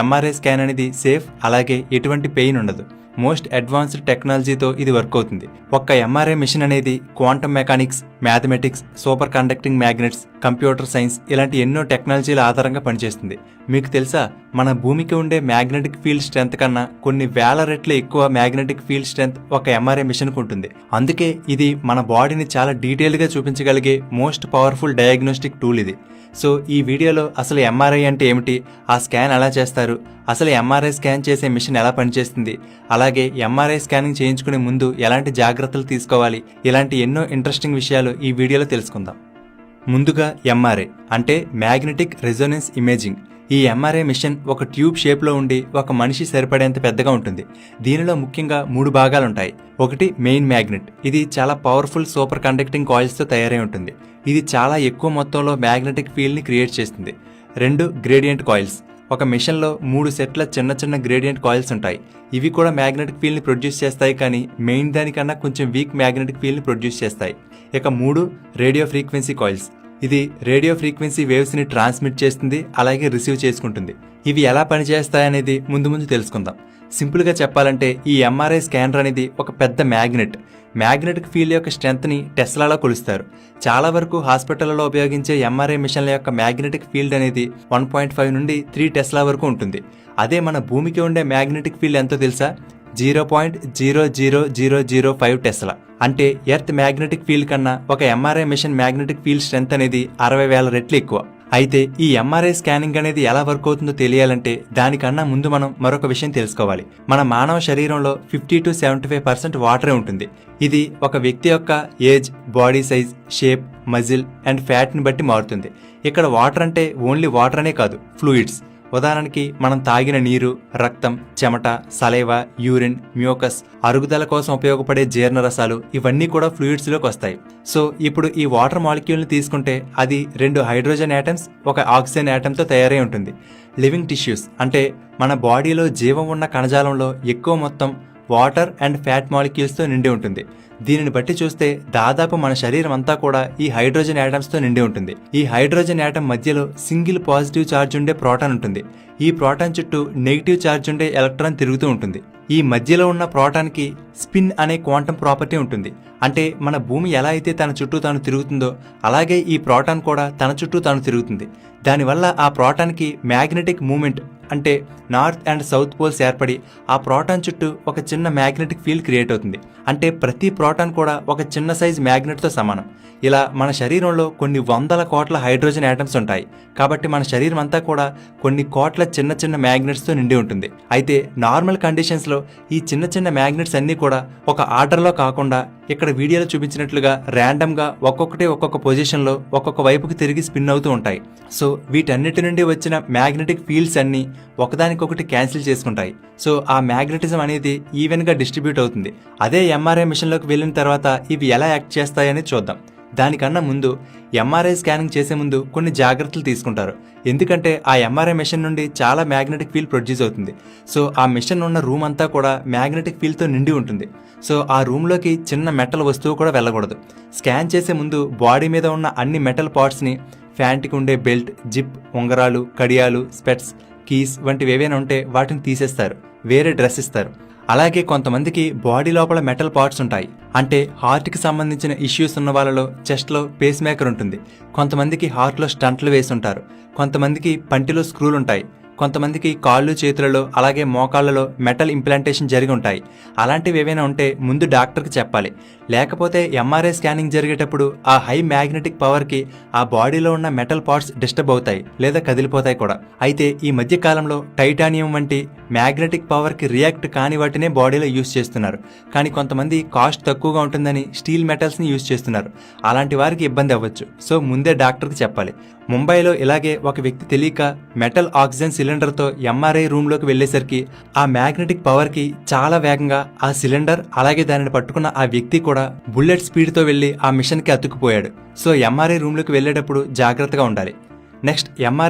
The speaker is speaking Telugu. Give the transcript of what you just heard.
ఎంఆర్ఐ స్కాన్ అనేది సేఫ్ అలాగే ఎటువంటి పెయిన్ ఉండదు. మోస్ట్ అడ్వాన్స్డ్ టెక్నాలజీతో ఇది వర్క్ అవుతుంది. ఒక్క ఎంఆర్ఐ మిషన్ అనేది quantum mechanics mathematics superconducting magnets computer science ఇలాంటి ఎన్నో టెక్నాలజీల ఆధారంగా పనిచేస్తుంది. మీకు తెలుసా మన భూమికి ఉండే మ్యాగ్నెటిక్ ఫీల్డ్ స్ట్రెంత్ కన్నా కొన్ని వేల రెట్లు ఎక్కువ మ్యాగ్నెటిక్ ఫీల్డ్ స్ట్రెంత్ ఒక ఎంఆర్ఐ మిషన్కు ఉంటుంది. అందుకే ఇది మన బాడీని చాలా డీటెయిల్గా చూపించగలిగే మోస్ట్ పవర్ఫుల్ డయాగ్నోస్టిక్ టూల్ ఇది. సో ఈ వీడియోలో అసలు ఎంఆర్ఐ అంటే ఏమిటి ఆ స్కాన్ ఎలా చేస్తారు అసలు ఎంఆర్ఐ స్కాన్ చేసే మిషన్ ఎలా పనిచేస్తుంది? అలాగే ఎంఆర్ఐ స్కానింగ్ చేయించుకునే ముందు ఎలాంటి జాగ్రత్తలు తీసుకోవాలి? ఇలాంటి ఎన్నో ఇంట్రెస్టింగ్ విషయాలు ఈ వీడియోలో తెలుసుకుందాం. ముందుగా ఎంఆర్ఐ అంటే మ్యాగ్నెటిక్ రెజోనెన్స్ ఇమేజింగ్ ఈ ఎంఆర్ఐ మిషన్ ఒక ట్యూబ్ షేప్లో ఉండి ఒక మనిషి సరిపడేంత పెద్దగా ఉంటుంది. దీనిలో ముఖ్యంగా మూడు భాగాలు ఉంటాయి. ఒకటి మెయిన్ మ్యాగ్నెట్ ఇది చాలా పవర్ఫుల్ సూపర్ కండక్టింగ్ కాయిల్స్తో తయారై ఉంటుంది. ఇది చాలా ఎక్కువ మొత్తంలో మ్యాగ్నెటిక్ ఫీల్డ్ని క్రియేట్ చేస్తుంది. రెండు గ్రేడియంట్ కాయిల్స్ ఒక మిషన్లో మూడు సెట్ల చిన్న చిన్న గ్రేడియంట్ కాయిల్స్ ఉంటాయి. ఇవి కూడా మ్యాగ్నెటిక్ ఫీల్డ్ని ప్రొడ్యూస్ చేస్తాయి కానీ మెయిన్ దానికన్నా కొంచెం వీక్ మ్యాగ్నెటిక్ ఫీల్డ్ని ప్రొడ్యూస్ చేస్తాయి. ఇక మూడు రేడియో ఫ్రీక్వెన్సీ కాయిల్స్ ఇది రేడియో ఫ్రీక్వెన్సీ వేవ్స్ని ట్రాన్స్మిట్ చేస్తుంది అలాగే రిసీవ్ చేసుకుంటుంది. ఇవి ఎలా పనిచేస్తాయనేది ముందు ముందు తెలుసుకుందాం. సింపుల్గా చెప్పాలంటే ఈ ఎంఆర్ఐ స్కానర్ అనేది ఒక పెద్ద మ్యాగ్నెట్. మ్యాగ్నెటిక్ ఫీల్డ్ యొక్క స్ట్రెంత్ని టెస్లాలో కొలుస్తారు. చాలా వరకు హాస్పిటల్లో ఉపయోగించే ఎంఆర్ఐ మిషన్ల యొక్క మ్యాగ్నెటిక్ ఫీల్డ్ అనేది వన్ పాయింట్ ఫైవ్ నుండి త్రీ టెస్లా వరకు ఉంటుంది. అదే మన భూమికి ఉండే మ్యాగ్నెటిక్ ఫీల్డ్ ఎంతో తెలుసా? Zero point zero zero zero zero five tesla. అంటే ఎర్త్ మ్యాగ్నెటిక్ ఫీల్డ్ కన్నా ఒక MRI machine magnetic field strength అనేది అరవై వేల రెట్లు ఎక్కువ. అయితే ఈ ఎంఆర్ఐ స్కానింగ్ అనేది ఎలా వర్క్ అవుతుందో తెలియాలంటే దానికన్నా ముందు మనం మరొక విషయం తెలుసుకోవాలి. మన మానవ శరీరంలో fifty to seventy five percent వాటరే ఉంటుంది. ఇది ఒక వ్యక్తి యొక్క age body size shape muscle and ఫ్యాట్ని బట్టి మారుతుంది. ఇక్కడ వాటర్ అంటే ఓన్లీ వాటర్ అనే కాదు ఫ్లూయిడ్స్. ఉదాహరణకి మనం తాగిన నీరు రక్తం చెమట సలైవా యూరిన్ మ్యూకస్ అరుగుదల కోసం ఉపయోగపడే జీర్ణరసాలు ఇవన్నీ కూడా ఫ్లూయిడ్స్లోకి వస్తాయి. సో ఇప్పుడు ఈ వాటర్ మాలిక్యూల్ని తీసుకుంటే అది రెండు హైడ్రోజన్ యాటమ్స్ ఒక ఆక్సిజన్ యాటమ్తో తయారై ఉంటుంది. లివింగ్ టిష్యూస్ అంటే మన బాడీలో జీవం ఉన్న కణజాలంలో ఎక్కువ మొత్తం వాటర్ అండ్ ఫ్యాట్ మాలిక్యూల్స్తో నిండి ఉంటుంది. దీనిని బట్టి చూస్తే దాదాపు మన శరీరం అంతా కూడా ఈ హైడ్రోజన్ యాటమ్స్తో నిండి ఉంటుంది. ఈ హైడ్రోజన్ యాటమ్ మధ్యలో సింగిల్ పాజిటివ్ ఛార్జ్ ఉండే ప్రోటాన్ ఉంటుంది. ఈ ప్రోటాన్ చుట్టూ నెగిటివ్ ఛార్జ్ ఉండే ఎలక్ట్రాన్ తిరుగుతూ ఉంటుంది. ఈ మధ్యలో ఉన్న ప్రోటాన్కి స్పిన్ అనే క్వాంటం ప్రాపర్టీ ఉంటుంది. అంటే మన భూమి ఎలా అయితే తన చుట్టూ తాను తిరుగుతుందో అలాగే ఈ ప్రోటాన్ కూడా తన చుట్టూ తాను తిరుగుతుంది. దానివల్ల ఆ ప్రోటాన్కి మ్యాగ్నెటిక్ మూమెంట్ అంటే నార్త్ అండ్ సౌత్ పోల్స్ ఏర్పడి ఆ ప్రోటాన్ చుట్టూ ఒక చిన్న మ్యాగ్నెటిక్ ఫీల్డ్ క్రియేట్ అవుతుంది. అంటే ప్రతి ప్రోటాన్ కూడా ఒక చిన్న సైజ్ మ్యాగ్నెట్తో సమానం. ఇలా మన శరీరంలో కొన్ని వందల కోట్ల హైడ్రోజన్ యాటమ్స్ ఉంటాయి. కాబట్టి మన శరీరం అంతా కూడా కొన్ని కోట్ల చిన్న చిన్న మ్యాగ్నెట్స్తో నిండి ఉంటుంది. అయితే నార్మల్ కండిషన్స్లో ఈ చిన్న చిన్న మ్యాగ్నెట్స్ అన్నీ కూడా ఒక ఆర్డర్లో కాకుండా ఇక్కడ వీడియోలో చూపించినట్లుగా ర్యాండమ్గా ఒక్కొక్కటి ఒక్కొక్క పొజిషన్లో ఒక్కొక్క వైపుకి తిరిగి స్పిన్ అవుతూ ఉంటాయి. సో వీటన్నిటి నుండి వచ్చిన మ్యాగ్నెటిక్ ఫీల్డ్స్ అన్నీ ఒకదానికొకటి క్యాన్సిల్ చేసుకుంటాయి. సో ఆ మ్యాగ్నెటిజం అనేది ఈవెన్గా డిస్ట్రిబ్యూట్ అవుతుంది. అదే ఎంఆర్ఐ మిషన్లోకి వెళ్ళిన తర్వాత ఇవి ఎలా యాక్ట్ చేస్తాయని చూద్దాం. దానికన్నా ముందు ఎంఆర్ఐ స్కానింగ్ చేసే ముందు కొన్ని జాగ్రత్తలు తీసుకుంటారు. ఎందుకంటే ఆ ఎంఆర్ఐ మిషన్ నుండి చాలా మ్యాగ్నెటిక్ ఫీల్డ్ ప్రొడ్యూస్ అవుతుంది. సో ఆ మిషన్ ఉన్న రూమ్ అంతా కూడా మ్యాగ్నెటిక్ ఫీల్డ్తో నిండి ఉంటుంది. సో ఆ రూమ్లోకి చిన్న మెటల్ వస్తువు కూడా వెళ్ళకూడదు. స్కాన్ చేసే ముందు బాడీ మీద ఉన్న అన్ని మెటల్ పార్ట్స్ని ఫ్యాంట్కి ఉండే బెల్ట్ జిప్ ఉంగరాలు కడియాలు స్పెట్స్ కీస్ వంటివి ఏవైనా ఉంటే వాటిని తీసేస్తారు వేరే డ్రెస్ ఇస్తారు. అలాగే కొంతమందికి బాడీ లోపల మెటల్ పార్ట్స్ ఉంటాయి. అంటే హార్ట్కి సంబంధించిన ఇష్యూస్ ఉన్న వాళ్ళలో చెస్ట్లో పేస్ మేకర్ ఉంటుంది. కొంతమందికి హార్ట్లో స్టంట్లు వేసి ఉంటారు కొంతమందికి పంటిలో స్క్రూలు ఉంటాయి కొంతమందికి కాళ్ళు చేతులలో అలాగే మోకాళ్ళలో మెటల్ ఇంప్లాంటేషన్ జరిగి ఉంటాయి. అలాంటివి ఏవైనా ఉంటే ముందు డాక్టర్కి చెప్పాలి. లేకపోతే ఎంఆర్ఐ స్కానింగ్ జరిగేటప్పుడు ఆ హై మ్యాగ్నెటిక్ పవర్కి ఆ బాడీలో ఉన్న మెటల్ పార్ట్స్ డిస్టర్బ్ అవుతాయి లేదా కదిలిపోతాయి కూడా. అయితే ఈ మధ్య కాలంలో టైటానియం వంటి మ్యాగ్నెటిక్ పవర్కి రియాక్ట్ కాని వాటినే బాడీలో యూస్ చేస్తున్నారు. కానీ కొంతమంది కాస్ట్ తక్కువగా ఉంటుందని స్టీల్ మెటల్స్ని యూస్ చేస్తున్నారు. అలాంటి వారికి ఇబ్బంది అవ్వచ్చు. సో ముందే డాక్టర్కి చెప్పాలి. ముంబైలో ఇలాగే ఒక వ్యక్తి తెలియక మెటల్ ఆక్సిజన్ సిలిండర్తో ఎంఆర్ఐ రూమ్లోకి వెళ్ళేసరికి ఆ మ్యాగ్నెటిక్ పవర్కి చాలా వేగంగా ఆ సిలిండర్ అలాగే దానిని పట్టుకున్న ఆ వ్యక్తి కూడా బుల్లెట్ స్పీడ్తో వెళ్ళి ఆ మిషన్కి అతుక్కుపోయాడు. సో ఎంఆర్ఐ రూమ్లోకి వెళ్ళేటప్పుడు జాగ్రత్తగా ఉండాలి. Next MRI